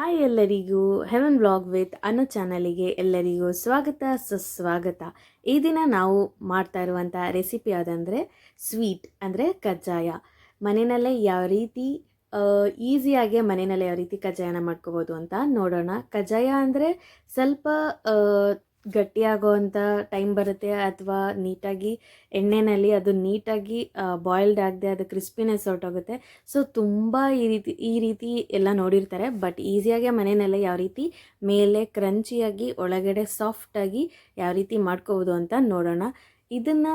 Hi ಎಲ್ಲರಿಗೂ heaven vlog with Anu ಚಾನಲಿಗೆ ಎಲ್ಲರಿಗೂ ಸ್ವಾಗತ, ಸುಸ್ವಾಗತ. ಈ ದಿನ ನಾವು ಮಾಡ್ತಾ ಇರುವಂಥ ರೆಸಿಪಿ ಯಾವುದಂದರೆ ಸ್ವೀಟ್, ಅಂದರೆ ಕಜ್ಜಾಯ. ಮನೆಯಲ್ಲೇ ಯಾವ ರೀತಿ ಈಸಿಯಾಗಿ ಮನೆಯಲ್ಲೇ ಯಾವ ರೀತಿ ಕಜ್ಜಾಯನ ಮಾಡ್ಕೋಬೋದು ಅಂತ ನೋಡೋಣ. ಕಜ್ಜಾಯ ಅಂದರೆ ಸ್ವಲ್ಪ ಗಟ್ಟಿಯಾಗೋವಂಥ ಟೈಮ್ ಬರುತ್ತೆ ಅಥವಾ ನೀಟಾಗಿ ಎಣ್ಣೆಯಲ್ಲಿ ಅದು ನೀಟಾಗಿ ಬಾಯ್ಲ್ಡ್ ಆಗದೆ ಅದು ಕ್ರಿಸ್ಪಿನೆಸ್ ಹೊರಟೋಗುತ್ತೆ. ಸೊ ತುಂಬ ಈ ರೀತಿ ಈ ರೀತಿ ಎಲ್ಲ ನೋಡಿರ್ತಾರೆ. ಬಟ್ ಈಸಿಯಾಗಿ ಮನೆಯಲ್ಲೇ ಯಾವ ರೀತಿ ಮೇಲೆ ಕ್ರಂಚಿಯಾಗಿ ಒಳಗಡೆ ಸಾಫ್ಟಾಗಿ ಯಾವ ರೀತಿ ಮಾಡ್ಕೋಬೋದು ಅಂತ ನೋಡೋಣ. ಇದನ್ನು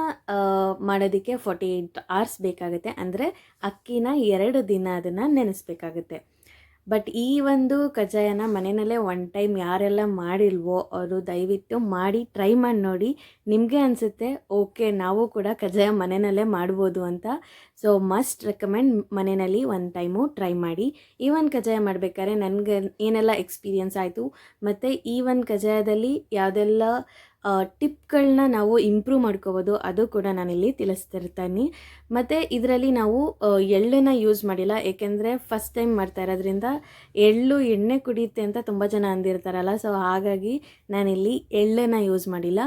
ಮಾಡೋದಕ್ಕೆ ಫಾರ್ಟಿ ಏಯ್ಟ್ ಅವರ್ಸ್ ಬೇಕಾಗುತ್ತೆ. ಅಂದರೆ ಅಕ್ಕಿನ ಎರಡು ದಿನ ಅದನ್ನು ನೆನೆಸ್ಬೇಕಾಗುತ್ತೆ. ಬಟ್ ಈ ಒಂದು ಕಜ್ಜಾಯನ ಮನೆಯಲ್ಲೇ ಒನ್ ಟೈಮ್ ಯಾರೆಲ್ಲ ಮಾಡಿಲ್ವೋ ಅವರು ದಯವಿಟ್ಟು ಮಾಡಿ ಟ್ರೈ ಮಾಡಿ ನೋಡಿ. ನಿಮಗೆ ಅನಿಸುತ್ತೆ ಓಕೆ ನಾವು ಕೂಡ ಕಜ್ಜಾಯ ಮನೆಯಲ್ಲೇ ಮಾಡ್ಬೋದು ಅಂತ. ಸೊ ಮಸ್ಟ್ ರೆಕಮೆಂಡ್ ಮನೆಯಲ್ಲಿ ಒನ್ ಟೈಮು ಟ್ರೈ ಮಾಡಿ. ಈ ಒಂದು ಕಜ್ಜಾಯ ಮಾಡಬೇಕಾದ್ರೆ ನನಗೆ ಏನೆಲ್ಲ ಎಕ್ಸ್ಪೀರಿಯನ್ಸ್ ಆಯಿತು? ಮತ್ತು ಈ ಒಂದು ಕಜ್ಜಾಯದಲ್ಲಿ ಯಾವುದೆಲ್ಲ ಟಿಪ್ಗಳನ್ನ ನಾವು ಇಂಪ್ರೂವ್ ಮಾಡ್ಕೋಬೋದು, ಅದು ಕೂಡ ನಾನಿಲ್ಲಿ ತಿಳಿಸ್ತಿರ್ತೀನಿ. ಮತ್ತು ಇದರಲ್ಲಿ ನಾವು ಎಳ್ಳನ್ನು ಯೂಸ್ ಮಾಡಿಲ್ಲ, ಏಕೆಂದರೆ ಫಸ್ಟ್ ಟೈಮ್ ಮಾಡ್ತಾ ಇರೋದ್ರಿಂದ ಎಳ್ಳು ಎಣ್ಣೆ ಕುಡಿಯುತ್ತೆ ಅಂತ ತುಂಬ ಜನ ಅಂದಿರ್ತಾರಲ್ಲ, ಸೊ ಹಾಗಾಗಿ ನಾನಿಲ್ಲಿ ಎಳ್ಳನ್ನು ಯೂಸ್ ಮಾಡಿಲ್ಲ.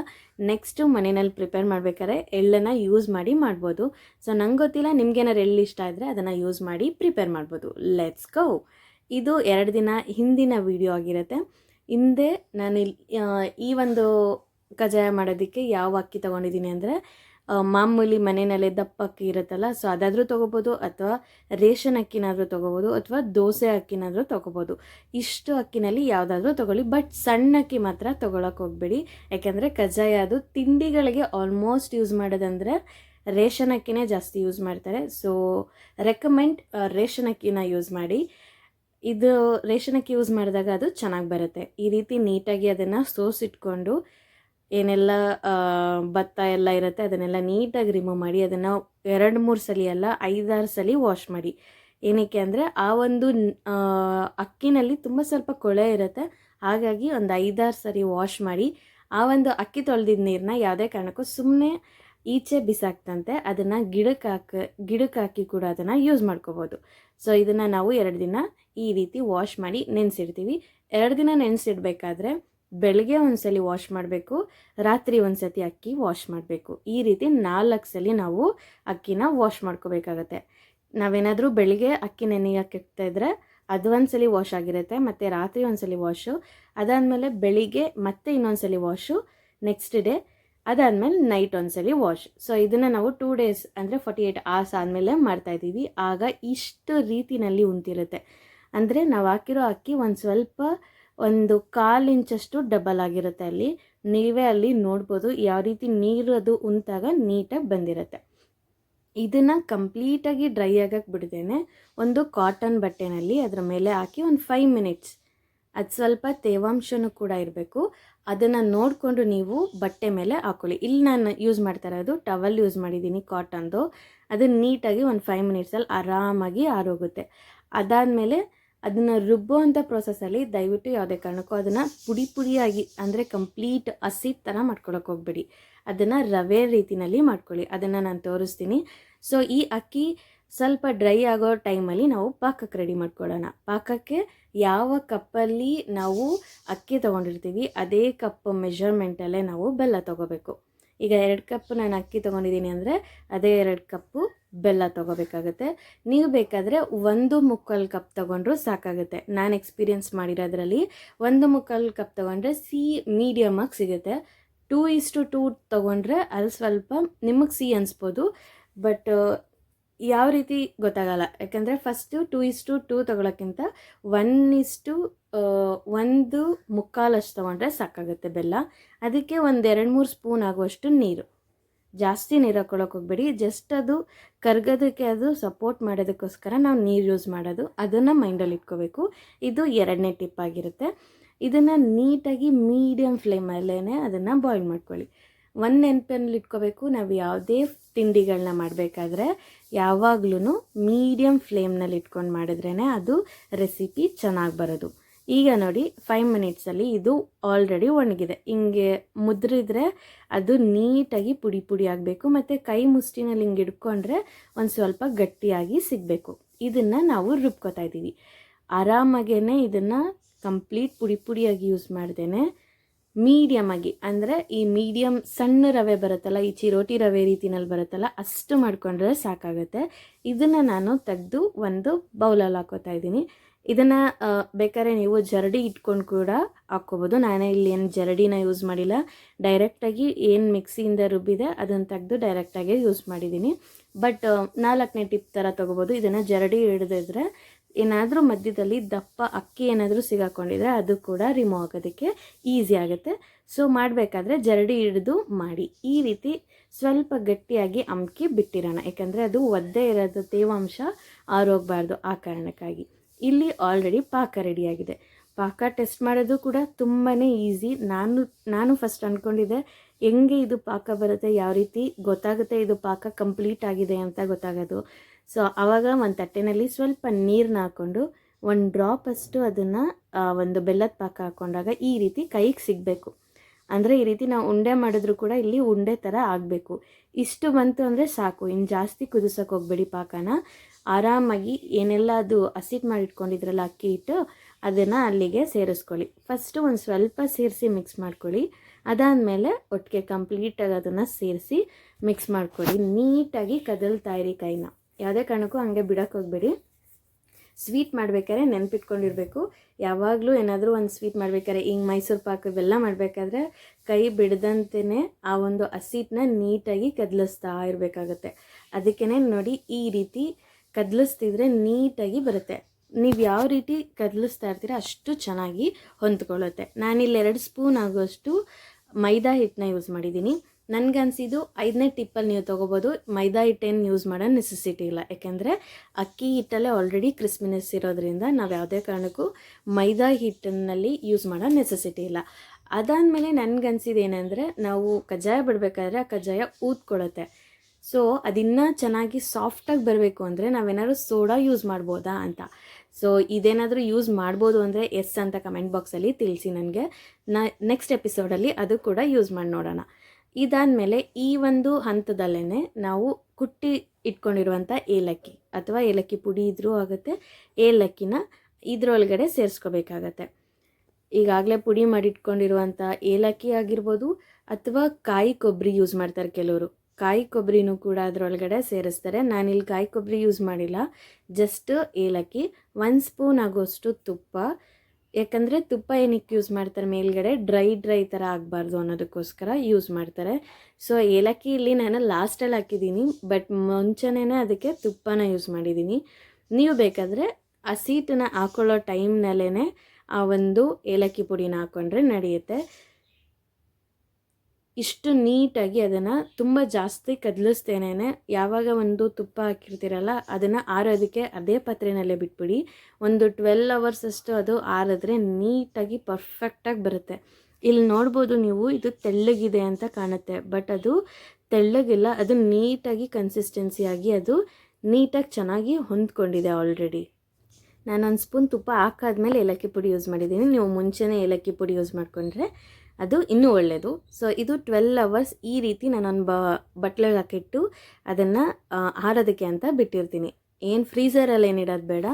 ನೆಕ್ಸ್ಟು ಮನೆಯಲ್ಲಿ ಪ್ರಿಪೇರ್ ಮಾಡ್ಬೇಕಾದ್ರೆ ಎಳ್ಳನ್ನು ಯೂಸ್ ಮಾಡಿ ಮಾಡ್ಬೋದು. ಸೊ ನಂಗೆ ಗೊತ್ತಿಲ್ಲ, ನಿಮ್ಗೇನಾರು ಎಳ್ಳು ಇಷ್ಟ ಆದರೆ ಅದನ್ನು ಯೂಸ್ ಮಾಡಿ ಪ್ರಿಪೇರ್ ಮಾಡ್ಬೋದು. Let's go! ಇದು ಎರಡು ದಿನ ಹಿಂದಿನ ವಿಡಿಯೋ ಆಗಿರುತ್ತೆ. ಹಿಂದೆ ನಾನು ಈ ಒಂದು ಕಜ್ಜಾಯ ಮಾಡೋದಕ್ಕೆ ಯಾವ ಅಕ್ಕಿ ತೊಗೊಂಡಿದ್ದೀನಿ ಅಂದರೆ ಮಾಮೂಲಿ ಮನೆಯಲ್ಲೇ ದಪ್ಪ ಅಕ್ಕಿ ಇರುತ್ತಲ್ಲ ಸೊ ಅದಾದರೂ ತೊಗೋಬೋದು ಅಥವಾ ರೇಷನ್ ಅಕ್ಕಿನಾದರೂ ತೊಗೋಬೋದು ಅಥವಾ ದೋಸೆ ಅಕ್ಕಿನಾದರೂ ತೊಗೋಬೋದು. ಇಷ್ಟು ಅಕ್ಕಿನಲ್ಲಿ ಯಾವುದಾದ್ರೂ ತೊಗೊಳ್ಳಿ ಬಟ್ ಸಣ್ಣ ಅಕ್ಕಿ ಮಾತ್ರ ತೊಗೊಳಕ್ಕೆ ಹೋಗಬೇಡಿ. ಯಾಕೆಂದರೆ ಕಜ್ಜಾಯ ಅದು ತಿಂಡಿಗಳಿಗೆ ಆಲ್ಮೋಸ್ಟ್ ಯೂಸ್ ಮಾಡೋದಂದರೆ ರೇಷನ್ ಅಕ್ಕಿನೇ ಜಾಸ್ತಿ ಯೂಸ್ ಮಾಡ್ತಾರೆ. ಸೊ ರೆಕಮೆಂಡ್ ರೇಷನ್ ಅಕ್ಕಿನ ಯೂಸ್ ಮಾಡಿ. ಇದು ರೇಷನ್ ಅಕ್ಕಿ ಯೂಸ್ ಮಾಡಿದಾಗ ಅದು ಚೆನ್ನಾಗಿ ಬರುತ್ತೆ. ಈ ರೀತಿ ನೀಟಾಗಿ ಅದನ್ನು ಸೋಸಿಟ್ಕೊಂಡು ಏನೆಲ್ಲ ಭತ್ತ ಎಲ್ಲ ಇರುತ್ತೆ ಅದನ್ನೆಲ್ಲ ನೀಟಾಗಿ ರಿಮೂವ್ ಮಾಡಿ ಅದನ್ನು ಎರಡು ಮೂರು ಸಲ ಅಲ್ಲ, ಐದಾರು ಸಲ ವಾಶ್ ಮಾಡಿ. ಏನಕ್ಕೆ ಅಂದರೆ ಆ ಒಂದು ಅಕ್ಕಿನಲ್ಲಿ ತುಂಬ ಸ್ವಲ್ಪ ಕೊಳೆ ಇರುತ್ತೆ. ಹಾಗಾಗಿ ಒಂದು ಐದಾರು ಸರಿ ವಾಶ್ ಮಾಡಿ ಆ ಒಂದು ಅಕ್ಕಿ ತೊಳೆದಿದ್ದ ನೀರನ್ನ ಯಾವುದೇ ಕಾರಣಕ್ಕೂ ಸುಮ್ಮನೆ ಈಚೆ ಬಿಸಾಕ್ತಂತೆ. ಅದನ್ನು ಗಿಡಕ್ಕೆ ಹಾಕಿ ಗಿಡಕ್ಕೆ ಹಾಕಿ ಕೂಡ ಅದನ್ನು ಯೂಸ್ ಮಾಡ್ಕೋಬೋದು. ಸೊ ಇದನ್ನು ನಾವು ಎರಡು ದಿನ ಈ ರೀತಿ ವಾಶ್ ಮಾಡಿ ನೆನೆಸಿಡ್ತೀವಿ. ಎರಡು ದಿನ ನೆನೆಸಿಡ್ಬೇಕಾದ್ರೆ ಬೆಳಗ್ಗೆ ಒಂದ್ಸಲಿ ವಾಶ್ ಮಾಡಬೇಕು, ರಾತ್ರಿ ಒಂದ್ಸತಿ ಅಕ್ಕಿ ವಾಶ್ ಮಾಡಬೇಕು. ಈ ರೀತಿ ನಾಲ್ಕು ಸಲ ನಾವು ಅಕ್ಕಿನ ವಾಶ್ ಮಾಡ್ಕೋಬೇಕಾಗತ್ತೆ. ನಾವೇನಾದರೂ ಬೆಳಿಗ್ಗೆ ಅಕ್ಕಿ ನೆನೆಯಕ್ಕೆ ಇಡ್ತಾ ಇದ್ರೆ ಅದು ಒಂದ್ಸಲಿ ವಾಶ್ ಆಗಿರುತ್ತೆ, ಮತ್ತು ರಾತ್ರಿ ಒಂದ್ಸಲಿ ವಾಶು ಅದಾದಮೇಲೆ ಬೆಳಿಗ್ಗೆ ಮತ್ತೆ ಇನ್ನೊಂದ್ಸಲಿ ವಾಶು ನೆಕ್ಸ್ಟ್ ಡೇ ಅದಾದಮೇಲೆ ನೈಟ್ ಒಂದ್ಸಲಿ ವಾಶ್ ಸೊ ಇದನ್ನು ನಾವು ಟೂ ಡೇಸ್ ಅಂದರೆ ಫಾರ್ಟಿ ಏಯ್ಟ್ ಅವರ್ಸ್ ಆದಮೇಲೆ ಮಾಡ್ತಾಯಿದ್ದೀವಿ ಆಗ ಇಷ್ಟು ರೀತಿನಲ್ಲಿ ಉಂತಿರುತ್ತೆ ಅಂದರೆ ನಾವು ಹಾಕಿರೋ ಅಕ್ಕಿ ಒಂದು ಸ್ವಲ್ಪ ಒಂದು ಕಾಲು ಇಂಚಷ್ಟು ಡಬಲ್ ಆಗಿರುತ್ತೆ ಅಲ್ಲಿ. ನೀವೇ ಅಲ್ಲಿ ನೋಡ್ಬೋದು ಯಾವ ರೀತಿ ನೀರು ಅದು ಉಂತಾಗ ನೀಟಾಗಿ ಬಂದಿರುತ್ತೆ. ಇದನ್ನು ಕಂಪ್ಲೀಟಾಗಿ ಡ್ರೈ ಆಗಕ್ಕೆ ಬಿಡ್ದೇನೆ ಒಂದು ಕಾಟನ್ ಬಟ್ಟೆನಲ್ಲಿ ಅದರ ಮೇಲೆ ಹಾಕಿ ಒಂದು ಫೈವ್ ಮಿನಿಟ್ಸ್ ಅದು ಸ್ವಲ್ಪ ತೇವಾಂಶನೂ ಕೂಡ ಇರಬೇಕು. ಅದನ್ನು ನೋಡಿಕೊಂಡು ನೀವು ಬಟ್ಟೆ ಮೇಲೆ ಹಾಕೊಳ್ಳಿ. ಇಲ್ಲಿ ನಾನು ಯೂಸ್ ಮಾಡ್ತಾ ಇರೋದು ಟವಲ್ ಯೂಸ್ ಮಾಡಿದ್ದೀನಿ ಕಾಟನ್ದು ಅದು ನೀಟಾಗಿ ಒಂದು ಫೈವ್ ಮಿನಿಟ್ಸಲ್ಲಿ ಆರಾಮಾಗಿ ಆರೋಗುತ್ತೆ. ಅದಾದಮೇಲೆ ಅದನ್ನು ರುಬ್ಬುವಂಥ ಪ್ರೊಸೆಸಲ್ಲಿ ದಯವಿಟ್ಟು ಯಾವುದೇ ಕಾರಣಕ್ಕೂ ಅದನ್ನು ಪುಡಿ ಪುಡಿಯಾಗಿ, ಅಂದರೆ ಕಂಪ್ಲೀಟ್ ಹಸಿ ಥರ ಮಾಡ್ಕೊಳಕ್ಕೆ ಹೋಗ್ಬೇಡಿ. ಅದನ್ನು ರವೆ ರೀತಿಯಲ್ಲಿ ಮಾಡ್ಕೊಳ್ಳಿ. ಅದನ್ನು ನಾನು ತೋರಿಸ್ತೀನಿ. ಸೊ ಈ ಅಕ್ಕಿ ಸ್ವಲ್ಪ ಡ್ರೈ ಆಗೋ ಟೈಮಲ್ಲಿ ನಾವು ಪಾಕಕ್ಕೆ ರೆಡಿ ಮಾಡ್ಕೊಳ್ಳೋಣ. ಪಾಕಕ್ಕೆ ಯಾವ ಕಪ್ಪಲ್ಲಿ ನಾವು ಅಕ್ಕಿ ತೊಗೊಂಡಿರ್ತೀವಿ, ಅದೇ ಕಪ್ ಮೆಷರ್ಮೆಂಟಲ್ಲೇ ನಾವು ಬೆಲ್ಲ ತೊಗೋಬೇಕು. ಈಗ ಎರಡು ಕಪ್ ನಾನು ಅಕ್ಕಿ ತೊಗೊಂಡಿದ್ದೀನಿ ಅಂದರೆ ಅದೇ ಎರಡು ಕಪ್ಪು ಬೆಲ್ಲ ತೊಗೋಬೇಕಾಗುತ್ತೆ. ನೀವು ಬೇಕಾದರೆ ಒಂದು ಮುಕ್ಕಾಲು ಕಪ್ ತೊಗೊಂಡ್ರು ಸಾಕಾಗುತ್ತೆ. ನಾನು ಎಕ್ಸ್ಪೀರಿಯನ್ಸ್ ಮಾಡಿರೋದ್ರಲ್ಲಿ ಒಂದು ಮುಕ್ಕಾಲು ಕಪ್ ತೊಗೊಂಡ್ರೆ ಸಿ ಮೀಡಿಯಮಾಗಿ ಸಿಗುತ್ತೆ. ಟೂ ಇಸ್ಟು ಟೂ ತೊಗೊಂಡ್ರೆ ಅಲ್ಲಿ ಸ್ವಲ್ಪ ನಿಮಗೆ ಸಿ ಅನಿಸ್ಬೋದು. ಬಟ್ ಯಾವ ರೀತಿ ಗೊತ್ತಾಗಲ್ಲ. ಯಾಕಂದರೆ ಫಸ್ಟು ಟೂ ಇಸ್ಟು ಟೂ ತೊಗೊಳಕ್ಕಿಂತ ಒನ್ ಇಸ್ಟು ಒಂದು ಮುಕ್ಕಾಲಷ್ಟು ತೊಗೊಂಡ್ರೆ ಸಾಕಾಗುತ್ತೆ ಬೆಲ್ಲ. ಅದಕ್ಕೆ ಒಂದು ಎರಡು ಮೂರು ಸ್ಪೂನ್ ಆಗುವಷ್ಟು ನೀರು. ಜಾಸ್ತಿ ನೀರು ಹಾಕ್ಕೊಳಕ್ಕೆ ಹೋಗ್ಬೇಡಿ. ಜಸ್ಟ್ ಅದು ಕರ್ಗೋದಕ್ಕೆ ಅದು ಸಪೋರ್ಟ್ ಮಾಡೋದಕ್ಕೋಸ್ಕರ ನಾವು ನೀರು ಯೂಸ್ ಮಾಡೋದು. ಅದನ್ನು ಮೈಂಡಲ್ಲಿ ಇಟ್ಕೋಬೇಕು. ಇದು ಎರಡನೇ ಟಿಪ್ ಆಗಿರುತ್ತೆ. ಇದನ್ನು ನೀಟಾಗಿ ಮೀಡಿಯಮ್ ಫ್ಲೇಮಲ್ಲೇ ಅದನ್ನು ಬಾಯ್ಲ್ ಮಾಡ್ಕೊಳ್ಳಿ. ಒಂದು ನೆನಪಲ್ಲಿ ಇಟ್ಕೋಬೇಕು. ನಾವು ಯಾವುದೇ ತಿಂಡಿಗಳನ್ನ ಮಾಡಬೇಕಾದ್ರೆ ಯಾವಾಗ್ಲೂ ಮೀಡಿಯಮ್ ಫ್ಲೇಮ್ನಲ್ಲಿ ಇಟ್ಕೊಂಡು ಮಾಡಿದ್ರೇ ಅದು ರೆಸಿಪಿ ಚೆನ್ನಾಗಿ ಬರೋದು. ಈಗ ನೋಡಿ ಫೈವ್ ಮಿನಿಟ್ಸಲ್ಲಿ ಇದು ಆಲ್ರೆಡಿ ಒಣಗಿದೆ. ಹಿಂಗೆ ಮುದ್ರಿದ್ರೆ ಅದು ನೀಟಾಗಿ ಪುಡಿ ಪುಡಿ ಆಗಬೇಕು. ಮತ್ತು ಕೈ ಮುಷ್ಟಿನಲ್ಲಿ ಹಿಂಗೆ ಹಿಡ್ಕೊಂಡ್ರೆ ಒಂದು ಸ್ವಲ್ಪ ಗಟ್ಟಿಯಾಗಿ ಸಿಗಬೇಕು. ಇದನ್ನು ನಾವು ರುಬ್ಕೋತಾ ಇದ್ದೀವಿ. ಆರಾಮಾಗೇ ಇದನ್ನು ಕಂಪ್ಲೀಟ್ ಪುಡಿ ಪುಡಿಯಾಗಿ ಯೂಸ್ ಮಾಡ್ದೇನೆ ಮೀಡಿಯಮ್ ಆಗಿ, ಅಂದರೆ ಈ ಮೀಡಿಯಮ್ ಸಣ್ಣ ರವೆ ಬರುತ್ತಲ್ಲ, ಈ ಚಿರೋಟಿ ರವೆ ರೀತಿನಲ್ಲಿ ಬರುತ್ತಲ್ಲ, ಅಷ್ಟು ಮಾಡ್ಕೊಂಡ್ರೆ ಸಾಕಾಗುತ್ತೆ. ಇದನ್ನು ನಾನು ತೆಗೆದು ಒಂದು ಬೌಲಲ್ಲಿ ಹಾಕೋತಾ ಇದ್ದೀನಿ. ಇದನ್ನು ಬೇಕಾದ್ರೆ ನೀವು ಜರಡಿ ಇಟ್ಕೊಂಡು ಕೂಡ ಹಾಕ್ಕೋಬೋದು. ನಾನೇ ಇಲ್ಲಿ ಏನು ಜರಡಿನ ಯೂಸ್ ಮಾಡಿಲ್ಲ. ಡೈರೆಕ್ಟಾಗಿ ಏನು ಮಿಕ್ಸಿಯಿಂದ ರುಬ್ಬಿದೆ, ಅದನ್ನು ತೆಗೆದು ಡೈರೆಕ್ಟಾಗಿ ಯೂಸ್ ಮಾಡಿದ್ದೀನಿ. ಬಟ್ ನಾಲ್ಕನೇ ಟಿಪ್ ಥರ ತೊಗೋಬೋದು. ಇದನ್ನು ಜರಡಿ ಹಿಡಿದಿದ್ರೆ ಏನಾದರೂ ಮಧ್ಯದಲ್ಲಿ ದಪ್ಪ ಅಕ್ಕಿ ಏನಾದರೂ ಸಿಗಾಕೊಂಡಿದ್ರೆ ಅದು ಕೂಡ ರಿಮೂವ್ ಆಗೋದಕ್ಕೆ ಈಸಿ ಆಗುತ್ತೆ. ಸೊ ಮಾಡಬೇಕಾದ್ರೆ ಜರಡಿ ಹಿಡಿದು ಮಾಡಿ. ಈ ರೀತಿ ಸ್ವಲ್ಪ ಗಟ್ಟಿಯಾಗಿ ಅಮ್ಕಿ ಬಿಟ್ಟಿರೋಣ. ಯಾಕಂದರೆ ಅದು ಒದ್ದೆ ಇರೋದು ತೇವಾಂಶ ಆರೋಗಬಾರ್ದು ಆ ಕಾರಣಕ್ಕಾಗಿ. ಇಲ್ಲಿ ಆಲ್ರೆಡಿ ಪಾಕ ರೆಡಿಯಾಗಿದೆ ಪಾಕ ಟೆಸ್ಟ್ ಮಾಡೋದು ಕೂಡ ತುಂಬಾ ಈಸಿ. ನಾನು ನಾನು ಫಸ್ಟ್ ಅಂದ್ಕೊಂಡಿದ್ದೆ ಹೆಂಗೆ ಇದು ಪಾಕ ಬರುತ್ತೆ, ಯಾವ ರೀತಿ ಗೊತ್ತಾಗುತ್ತೆ ಇದು ಪಾಕ ಕಂಪ್ಲೀಟ್ ಆಗಿದೆ ಅಂತ ಗೊತ್ತಾಗೋದು. ಸೊ ಆವಾಗ ಒಂದು ತಟ್ಟೆನಲ್ಲಿ ಸ್ವಲ್ಪ ನೀರನ್ನ ಹಾಕ್ಕೊಂಡು, ಒಂದು ಡ್ರಾಪ್ ಅಷ್ಟು ಅದನ್ನು ಒಂದು ಬೆಲ್ಲದ ಪಾಕ ಹಾಕ್ಕೊಂಡಾಗ ಈ ರೀತಿ ಕೈಗೆ ಸಿಗಬೇಕು. ಅಂದರೆ ಈ ರೀತಿ ನಾವು ಉಂಡೆ ಮಾಡಿದ್ರು ಕೂಡ ಇಲ್ಲಿ ಉಂಡೆ ಥರ ಆಗಬೇಕು. ಇಷ್ಟು ಬಂತು ಅಂದರೆ ಸಾಕು. ಇನ್ನು ಜಾಸ್ತಿ ಕುದಿಸೋಕೆ ಹೋಗಬೇಡಿ ಪಾಕನ. ಆರಾಮಾಗಿ ಏನೆಲ್ಲ ಅದು ಹಸಿಟ್ ಮಾಡಿಟ್ಕೊಂಡಿದ್ರಲ್ಲ ಅಕ್ಕಿ ಹಿಟ್ಟು, ಅದನ್ನು ಅಲ್ಲಿಗೆ ಸೇರಿಸ್ಕೊಳ್ಳಿ. ಫಸ್ಟು ಒಂದು ಸ್ವಲ್ಪ ಸೇರಿಸಿ ಮಿಕ್ಸ್ ಮಾಡ್ಕೊಳ್ಳಿ. ಅದಾದಮೇಲೆ ಒಟ್ಟಿಗೆ ಕಂಪ್ಲೀಟಾಗಿ ಅದನ್ನು ಸೇರಿಸಿ ಮಿಕ್ಸ್ ಮಾಡ್ಕೊಳ್ಳಿ. ನೀಟಾಗಿ ಕದಲ್ತಾ ಇರಿ ಕೈನ. ಯಾವುದೇ ಕಾರಣಕ್ಕೂ ಹಂಗೆ ಬಿಡೋಕೆ ಹೋಗ್ಬೇಡಿ. ಸ್ವೀಟ್ ಮಾಡ್ಬೇಕಾದ್ರೆ ನೆನ್ಪಿಟ್ಕೊಂಡಿರ್ಬೇಕು. ಯಾವಾಗಲೂ ಏನಾದರೂ ಒಂದು ಸ್ವೀಟ್ ಮಾಡ್ಬೇಕಾದ್ರೆ, ಹಿಂಗೆ ಮೈಸೂರು ಪಾಕ್ ಇವೆಲ್ಲ ಮಾಡಬೇಕಾದ್ರೆ ಕೈ ಬಿಡದಂತೆಯೇ ಆ ಒಂದು ಹಸಿಟ್ಟನ್ನ ನೀಟಾಗಿ ಕದಲಿಸ್ತಾ ಇರಬೇಕಾಗತ್ತೆ. ಅದಕ್ಕೇ ನೋಡಿ ಈ ರೀತಿ ಕದಲಿಸ್ತಿದ್ರೆ ನೀಟಾಗಿ ಬರುತ್ತೆ. ನೀವು ಯಾವ ರೀತಿ ಕದಲಿಸ್ತಾ ಇರ್ತೀರ ಅಷ್ಟು ಚೆನ್ನಾಗಿ ಹೊಂದ್ಕೊಳ್ಳುತ್ತೆ. ನಾನಿಲ್ಲಿ ಎರಡು ಸ್ಪೂನ್ ಆಗೋಷ್ಟು ಮೈದಾ ಹಿಟ್ಟನ್ನ ಯೂಸ್ ಮಾಡಿದ್ದೀನಿ. ನನಗನ್ಸಿದ್ದು ಐದನೇ ಟಿಪ್ಪಲ್ಲಿ ನೀವು ತೊಗೋಬೋದು. ಮೈದಾ ಹಿಟ್ಟೇನು ಯೂಸ್ ಮಾಡೋ ನೆಸೆಸಿಟಿ ಇಲ್ಲ. ಯಾಕೆಂದರೆ ಅಕ್ಕಿ ಹಿಟ್ಟಲ್ಲೇ ಆಲ್ರೆಡಿ ಕ್ರಿಸ್ಮಿನೆಸ್ ಇರೋದ್ರಿಂದ ನಾವು ಯಾವುದೇ ಕಾರಣಕ್ಕೂ ಮೈದಾ ಹಿಟ್ಟಿನಲ್ಲಿ ಯೂಸ್ ಮಾಡೋ ನೆಸೆಸಿಟಿ ಇಲ್ಲ. ಅದಾದಮೇಲೆ ನನಗನ್ಸಿದ್ದು ಏನಂದರೆ ನಾವು ಕಜ್ಜಾಯ ಬಿಡಬೇಕಾದ್ರೆ ಆ ಕಜ್ಜಾಯ ಊದ್ಕೊಳ್ಳುತ್ತೆ. ಸೊ ಅದಿನ್ನೂ ಚೆನ್ನಾಗಿ ಸಾಫ್ಟಾಗಿ ಬರಬೇಕು ಅಂದರೆ ನಾವೇನಾದ್ರು ಸೋಡಾ ಯೂಸ್ ಮಾಡ್ಬೋದಾ ಅಂತ. ಸೊ ಇದೇನಾದರೂ ಯೂಸ್ ಮಾಡ್ಬೋದು ಅಂದರೆ ಎಸ್ ಅಂತ ಕಮೆಂಟ್ ಬಾಕ್ಸಲ್ಲಿ ತಿಳಿಸಿ ನನಗೆ. ನಾ, ನೆಕ್ಸ್ಟ್ ಎಪಿಸೋಡಲ್ಲಿ ಅದು ಕೂಡ ಯೂಸ್ ಮಾಡಿ ನೋಡೋಣ. ಇದಾದಮೇಲೆ ಈ ಒಂದು ಹಂತದಲ್ಲೇ ನಾವು ಕುಟ್ಟಿ ಇಟ್ಕೊಂಡಿರುವಂಥ ಏಲಕ್ಕಿ ಅಥವಾ ಏಲಕ್ಕಿ ಪುಡಿ ಇದ್ರೂ ಆಗುತ್ತೆ, ಏಲಕ್ಕಿನ ಇದರೊಳಗಡೆ ಸೇರಿಸ್ಕೋಬೇಕಾಗತ್ತೆ. ಈಗಾಗಲೇ ಪುಡಿ ಮಾಡಿಟ್ಕೊಂಡಿರುವಂಥ ಏಲಕ್ಕಿ ಆಗಿರ್ಬೋದು ಅಥವಾ ಕಾಯಿ ಕೊಬ್ಬರಿ ಯೂಸ್ ಮಾಡ್ತಾರೆ ಕೆಲವರು. ಕಾಯಿ ಕೊಬ್ಬರಿನೂ ಕೂಡ ಅದರೊಳಗಡೆ ಸೇರಿಸ್ತಾರೆ. ನಾನಿಲ್ಲಿ ಕಾಯಿ ಕೊಬ್ಬರಿ ಯೂಸ್ ಮಾಡಿಲ್ಲ. ಜಸ್ಟ್ ಏಲಕ್ಕಿ ಒಂದು ಸ್ಪೂನ್ ಆಗೋಷ್ಟು ತುಪ್ಪ. ಯಾಕಂದರೆ ತುಪ್ಪ ಏನಕ್ಕೆ ಯೂಸ್ ಮಾಡ್ತಾರೆ ಮೇಲ್ಗಡೆ? ಡ್ರೈ ಡ್ರೈ ಥರ ಆಗಬಾರ್ದು ಅನ್ನೋದಕ್ಕೋಸ್ಕರ ಯೂಸ್ ಮಾಡ್ತಾರೆ. ಸೊ ಏಲಕ್ಕಿ ಇಲ್ಲಿ ನಾನು ಲಾಸ್ಟಲ್ಲಿ ಹಾಕಿದ್ದೀನಿ. ಬಟ್ ಮುಂಚೆನೇ ಅದಕ್ಕೆ ತುಪ್ಪನ ಯೂಸ್ ಮಾಡಿದ್ದೀನಿ. ನೀವು ಬೇಕಾದರೆ ಆ ಸೀಟನ್ನ ಹಾಕೊಳ್ಳೋ ಟೈಮ್ನಲ್ಲೇ ಆ ಒಂದು ಏಲಕ್ಕಿ ಪುಡಿನ ಹಾಕ್ಕೊಂಡ್ರೆ ನಡೆಯುತ್ತೆ. ಇಷ್ಟು ನೀಟಾಗಿ ಅದನ್ನು ತುಂಬ ಜಾಸ್ತಿ ಕದಲಿಸ್ತೇನೆ ಯಾವಾಗ ಒಂದು ತುಪ್ಪ ಹಾಕಿರ್ತೀರಲ್ಲ, ಅದನ್ನು ಆರೋದಕ್ಕೆ ಅದೇ ಪಾತ್ರೆನಲ್ಲೇ ಬಿಟ್ಬಿಡಿ. ಒಂದು ಟ್ವೆಲ್ ಅವರ್ಸ್ ಅಷ್ಟು ಅದು ಆರಿದ್ರೆ ನೀಟಾಗಿ ಪರ್ಫೆಕ್ಟಾಗಿ ಬರುತ್ತೆ. ಇಲ್ಲಿ ನೋಡ್ಬೋದು ನೀವು, ಇದು ತೆಳ್ಳಗಿದೆ ಅಂತ ಕಾಣುತ್ತೆ. ಬಟ್ ಅದು ತೆಳ್ಳಗಿಲ್ಲ, ಅದು ನೀಟಾಗಿ ಕನ್ಸಿಸ್ಟೆನ್ಸಿಯಾಗಿ ಅದು ನೀಟಾಗಿ ಚೆನ್ನಾಗಿ ಹೊಂದ್ಕೊಂಡಿದೆ ಆಲ್ರೆಡಿ ನಾನೊಂದು ಸ್ಪೂನ್ ತುಪ್ಪ ಹಾಕಾದ್ಮೇಲೆ ಏಲಕ್ಕಿ ಪುಡಿ ಯೂಸ್ ಮಾಡಿದ್ದೀನಿ. ನೀವು ಮುಂಚೆನೇ ಏಲಕ್ಕಿ ಪುಡಿ ಯೂಸ್ ಮಾಡಿಕೊಂಡ್ರೆ ಅದು ಇನ್ನೂ ಒಳ್ಳೆಯದು ಸೊ ಇದು ಟ್ವೆಲ್ ಅವರ್ಸ್ ಈ ರೀತಿ ನಾನೊಂದು ಬ ಬಟ್ಲಿಗೆ ಹಾಕಿಟ್ಟು ಅದನ್ನು ಆರೋದಕ್ಕೆ ಅಂತ ಬಿಟ್ಟಿರ್ತೀನಿ. ಏನು ಫ್ರೀಝರಲ್ಲಿ ಏನಿಡೋದು ಬೇಡ.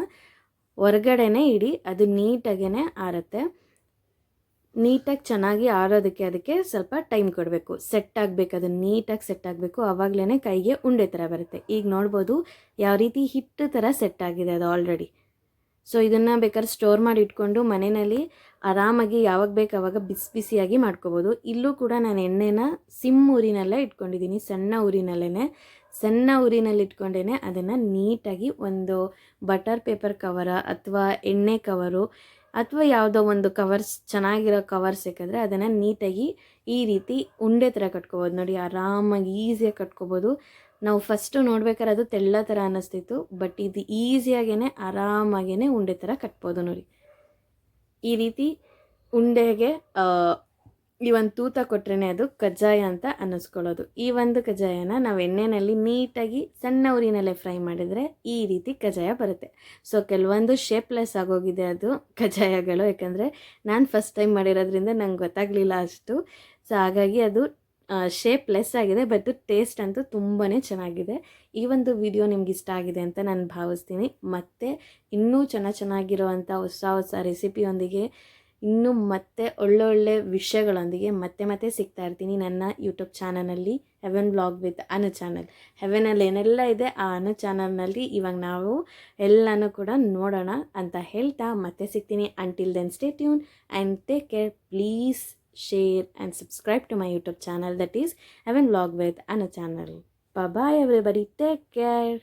ಹೊರಗಡೆನೇ ಇಡಿ, ಅದು ನೀಟಾಗೇ ಆರುತ್ತೆ. ನೀಟಾಗಿ ಚೆನ್ನಾಗಿ ಆರೋದಕ್ಕೆ ಅದಕ್ಕೆ ಸ್ವಲ್ಪ ಟೈಮ್ ಕೊಡಬೇಕು. ಸೆಟ್ ಆಗಬೇಕು ಅದು ನೀಟಾಗಿ ಸೆಟ್ ಆಗಬೇಕು. ಆವಾಗಲೇ ಕೈಗೆ ಉಂಡೆ ಥರ ಬರುತ್ತೆ. ಈಗ ನೋಡ್ಬೋದು, ಯಾವ ರೀತಿ ಹಿಟ್ಟು ಥರ ಸೆಟ್ ಆಗಿದೆ ಅದು ಆಲ್ರೆಡಿ ಸೊ ಇದನ್ನು ಬೇಕಾದ್ರೆ ಸ್ಟೋರ್ ಮಾಡಿ ಇಟ್ಕೊಂಡು ಮನೆಯಲ್ಲಿ ಆರಾಮಾಗಿ ಯಾವಾಗ ಬೇಕು ಅವಾಗ ಬಿಸಿ ಬಿಸಿಯಾಗಿ ಮಾಡ್ಕೋಬೋದು. ಇಲ್ಲೂ ಕೂಡ ನಾನು ಎಣ್ಣೆನ ಸಿಮ್ ಊರಿನಲ್ಲೇ ಇಟ್ಕೊಂಡಿದ್ದೀನಿ ಸಣ್ಣ ಊರಿನಲ್ಲೇ ಸಣ್ಣ ಊರಿನಲ್ಲಿ ಇಟ್ಕೊಂಡೇ ಅದನ್ನು ನೀಟಾಗಿ ಒಂದು ಬಟರ್ ಪೇಪರ್ ಕವರ ಅಥವಾ ಎಣ್ಣೆ ಕವರು ಅಥವಾ ಯಾವುದೋ ಒಂದು ಕವರ್ಸ್ ಚೆನ್ನಾಗಿರೋ ಕವರ್ ಸಿಕ್ಕಿದ್ರೆ ಅದನ್ನು ನೀಟಾಗಿ ಈ ರೀತಿ ಉಂಡೆ ಥರ ಕಟ್ಕೋಬೋದು. ನೋಡಿ, ಆರಾಮಾಗಿ ಈಸಿಯಾಗಿ ಕಟ್ಕೋಬೋದು. ನಾವು ಫಸ್ಟು ನೋಡ್ಬೇಕಾದ್ರೆ ಅದು ತೆಳ್ಳ ಥರ ಅನ್ನಿಸ್ತಿತ್ತು ಬಟ್ ಇದು ಈಸಿಯಾಗೇ ಆರಾಮಾಗೇ ಉಂಡೆ ಥರ ಕಟ್ಬೋದು ನೋಡಿ. ಈ ರೀತಿ ಉಂಡೆಗೆ ಈ ಒಂದು ತೂತ ಕೊಟ್ರೇ ಅದು ಕಜ್ಜಾಯ ಅಂತ ಅನ್ನಿಸ್ಕೊಳ್ಳೋದು. ಈ ಒಂದು ಕಜ್ಜಾಯನ ನಾವು ಎಣ್ಣೆಯಲ್ಲಿ ನೀಟಾಗಿ ಸಣ್ಣ ಉರಿನಲ್ಲೇ ಫ್ರೈ ಮಾಡಿದರೆ ಈ ರೀತಿ ಕಜ್ಜಾಯ ಬರುತ್ತೆ. ಸೊ ಕೆಲವೊಂದು ಶೇಪ್ಲೆಸ್ ಆಗೋಗಿದೆ ಅದು ಕಜ್ಜಾಯಗಳು, ಯಾಕಂದರೆ ನಾನು ಫಸ್ಟ್ ಟೈಮ್ ಮಾಡಿರೋದ್ರಿಂದ ನಂಗೆ ಗೊತ್ತಾಗಲಿಲ್ಲ ಅಷ್ಟು. ಸೊ ಹಾಗಾಗಿ ಅದು ಶೇಪ್ ಲೆಸ್ ಆಗಿದೆ ಬಟ್ ಟೇಸ್ಟ್ ಅಂತೂ ತುಂಬಾ ಚೆನ್ನಾಗಿದೆ. ಈ ಒಂದು ವಿಡಿಯೋ ನಿಮ್ಗೆ ಇಷ್ಟ ಆಗಿದೆ ಅಂತ ನಾನು ಭಾವಿಸ್ತೀನಿ. ಮತ್ತು ಇನ್ನೂ ಚೆನ್ನಾಗಿ ಚೆನ್ನಾಗಿರುವಂಥ ಹೊಸ ಹೊಸ ರೆಸಿಪಿಯೊಂದಿಗೆ ಇನ್ನೂ ಮತ್ತೆ ಒಳ್ಳೊಳ್ಳೆ ವಿಷಯಗಳೊಂದಿಗೆ ಮತ್ತೆ ಮತ್ತೆ ಸಿಗ್ತಾ ಇರ್ತೀನಿ ನನ್ನ ಯೂಟ್ಯೂಬ್ ಚಾನಲಲ್ಲಿ heaven blog with Anu channel ಹೆವೆನಲ್ಲಿ ಏನೆಲ್ಲ ಇದೆ ಆ ಅನು ಚಾನಲ್ನಲ್ಲಿ ಇವಾಗ ನಾವು ಎಲ್ಲನೂ ಕೂಡ ನೋಡೋಣ ಅಂತ ಹೇಳ್ತಾ ಮತ್ತೆ ಸಿಗ್ತೀನಿ. Until then stay tune and take care please share and subscribe to my youtube channel that is heaven vlog with anna channel. Bye bye everybody. Take care